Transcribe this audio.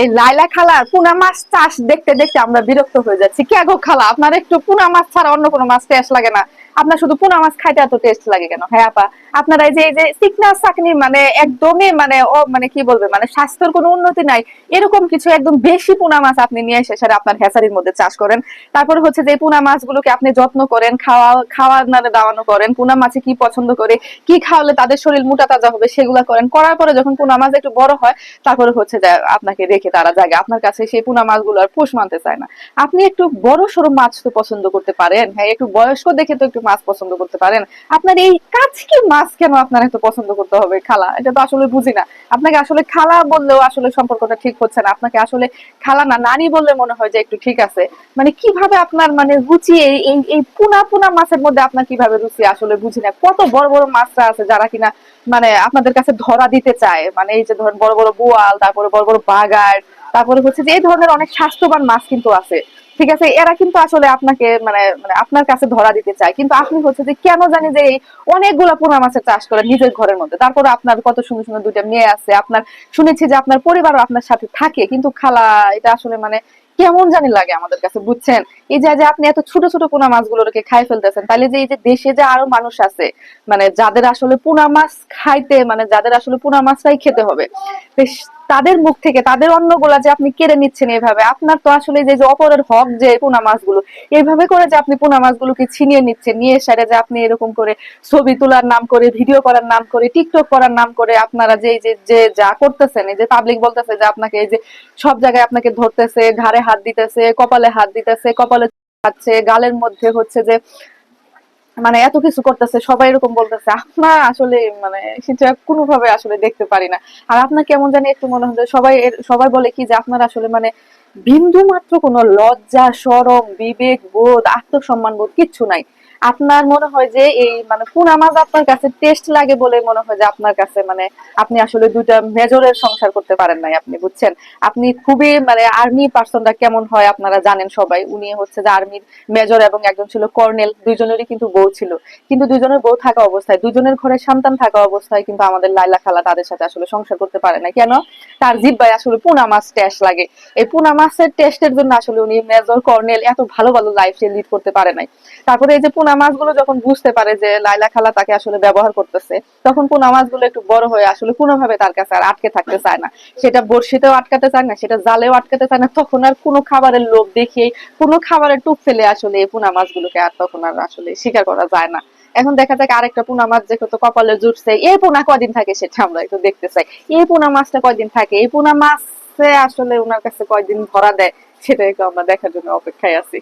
এই লাইলা খালা, পুনা মাছ চাষ দেখতে দেখতে আমরা বিরক্ত হয়ে যাচ্ছি। কে গো খালা, আপনার একটু পুনা মাছ ছাড়া অন্য কোনো মাছ চাষ লাগে না। আপনার শুধু পুনা মাছ খাইতে এত টেস্ট লাগে কেন? হ্যাঁ আপা। আপনারা এই যে এই যে চিকনা চাকনি মানে একদমই মানে মানে কি বলবে মানে স্বাস্থ্যের কোনো উন্নতি নাই। এরকম কিছু একদম বেশি পুনা মাছ আপনি নিয়ে এসে সেটা আপনার হ্যাসারির মধ্যে চাষ করেন। তারপরে হচ্ছে যে, পুনা মাছগুলোকে আপনি যত্ন করেন, খাওয়া খাওয়া মানে দাওয়ানো করেন, পুনা মাছে কি পছন্দ করে, কি খাওয়ালে তাদের শরীর মোটা তাজা হবে সেগুলা করেন। করার পরে যখন পুনা মাছ একটু বড় হয়, তারপরে হচ্ছে যে, আপনাকে রেখে তারা জাগে আপনার কাছে সেই পুনা মাছগুলো আর পোষ মানতে চায় না। আপনি একটু বড় সড়ো মাছ তো পছন্দ করতে পারেন। হ্যাঁ একটু বয়স্ক দেখে তো একটু মাছ পছন্দ করতে পারেন। আপনার এই কাজকি মাছ কেন আপনার এত পছন্দ করতে হবে? খালা, এটা তো আসলে বুঝি না। আপনাকে আসলে খালা বললেও আসলে সম্পর্কটা ঠিক হচ্ছে না। আপনাকে আসলে খালা না, নানি বললে মনে হয় যে একটু ঠিক আছে। মানে কীভাবে আপনার মানে রুচি, এই- এই পুনা পুনা মাছের মধ্যে আপনার কীভাবে রুচি আসলে বুঝি না। কত বড় বড় মাছরা আছে যারা কিনা মানে আপনাদের কাছে ধরা দিতে চায়। মানে এই যে ধরেন বড় বড় বোয়াল, তারপরে বড় বড় বাগার তারপরে হচ্ছে যে এই ধরনের অনেক স্বাস্থ্যবান মাছ কিন্তু আছে। ঠিক আছে, এরা কিন্তু আসলে আপনাকে মানে মানে আপনার কাছে ধরা দিতে চায়। কিন্তু আপনি হচ্ছে যে কেন জানি যে এই অনেকগুলা পোনা মাছের চাষ করেন নিজের ঘরের মধ্যে। তারপরে আপনার কত সুন্দর সুন্দর দুইটা মেয়ে আছে, আপনার শুনেছি যে আপনার পরিবারও আপনার সাথে থাকে। কিন্তু খালা, এটা আসলে মানে কেমন জানি লাগে আমাদের কাছে, বুঝছেন? এই যে আপনি এত ছোট ছোট পোনা মাছগুলোকে খাই ফেলতেছেন তাহলে যে এই যে দেশে যে আরও মানুষ আছে মানে যাদের আসলে পোনা মাছ খাইতে মানে যাদের আসলে পোনা মাছটাই খেতে হবে তাদের মুখ থেকে, তাদের অন্য অন্নগুলা যে আপনি কেড়ে নিচ্ছেন এভাবে, আপনার তো আসলে যে অপরের হক যে পোনা মাছগুলো এইভাবে করে যে আপনি পোনা মাছগুলোকে ছিনিয়ে নিচ্ছেন, নিয়ে সেরে যে আপনি এরকম করে ছবি তোলার নাম করে, ভিডিও করার নাম করে টিকটক করার নাম করে আপনারা যে যে যে যা করতেছেন, এই যে পাবলিক বলতেছে যে আপনাকে এই যে সব জায়গায় আপনাকে ধরতেছে, ঘাড়ে হাত দিতেছে, কপালে হাত দিতেছে, কপালে খাচ্ছে গালের মধ্যে হচ্ছে যে মানে এত কিছু করতেছে, সবাই এরকম বলতেছে আপনার আসলে মানে সেটা কোনোভাবে আসলে দেখতে পারি না। আর আপনার কেমন জানি একটু মনে হয় সবাই সবাই বলে কি যে আপনার আসলে মানে বিন্দু মাত্র কোনো লজ্জা সরম বিবেক, বোধ, আত্মসম্মান বোধ কিচ্ছু নাই। আপনার মনে হয় যে এই মানে পুনা মাছ আপনার কাছে টেস্ট লাগে বলে মনে হয় যে আপনার কাছে মানে আপনি আসলে দুইটা মেজরের সংসার করতে পারেন নাই আপনি, বুঝছেন? আপনি খুবই মানে আর্মি পার্সনটা কেমন হয় আপনারা জানেন সবাই। উনি হচ্ছে যে আর্মির মেজর এবং একজন ছিল কর্নেল দুইজনেরই কিন্তু বউ ছিল। কিন্তু দুজনের বউ থাকা অবস্থায় দুজনের ঘরে সন্তান থাকা অবস্থায় কিন্তু আমাদের লাইলা খালা তাদের সাথে আসলে সংসার করতে পারে না কেন? তার জিব্বায় আসলে পুনা মাছ টেস্ট লাগে। এই পুনা মাছের টেস্টের জন্য আসলে উনি মেজর কর্নেল এত ভালো ভালো লাইফ লিড করতে পারে নাই। তারপরে এই যে পুনা মাছগুলো যখন বুঝতে পারে যে লাইলা খালা তাকে আসলে ব্যবহার করতেছে, তখন পুনা মাছগুলো একটু বড় হয়ে আসলে কোনোভাবে তার কাছে আর আটকে থাকতে চায় না। সেটা বড়শিতেও আটকাতে চায় না, সেটা জালেও আটকাতে চায় না, তখন আর কোনো খাবারের লোভ দেখিয়ে কোনো খাবারের টুপ ফেলে আসলে এই পুনা মাছগুলোকে আর তখন আর আসলে স্বীকার করা যায় না। এখন দেখা যাক আরেকটা পুনা মাছ যে কত কপালে জুটছে এই পুনা কদিন থাকে সেটা আমরা একটু দেখতে চাই। এই পুনা মাছটা কয়দিন থাকে? এই পুনা মাছে আসলে ওনার কাছে কয়দিন ধরা দেয় সেটা একটু আমরা দেখার জন্য অপেক্ষায় আছি।